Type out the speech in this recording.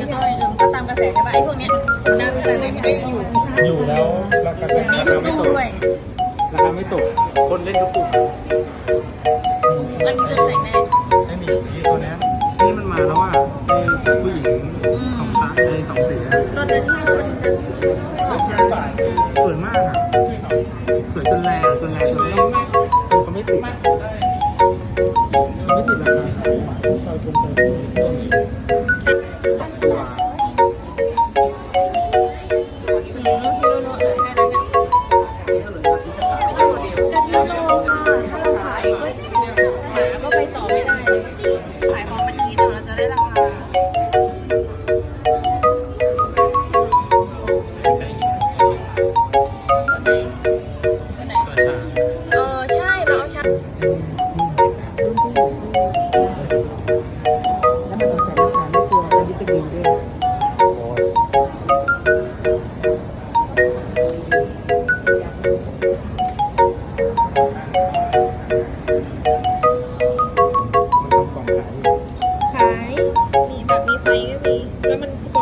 ก็ต้อเออมก็ตามกระแสใช่ป่ไอ้พวกนี้ยดังขนาดไหนมันก็ยังอยู่อยู่แล้วมีทุกตู้ด้วยราคาไม่ตกคนเล่นทุกกลุ่มันนี้เรื่องแม่ไม่มีสีตัวนี้ยนี่มันมาแล้วอะไอ้ผู้หญิงสองตาในสองสีอะตอนนั้นที่คนไม่เชื่อฝ่สวยมากอะสวยจนแรงจนแรงจนแรงเขาไม่ติด แล้วมันก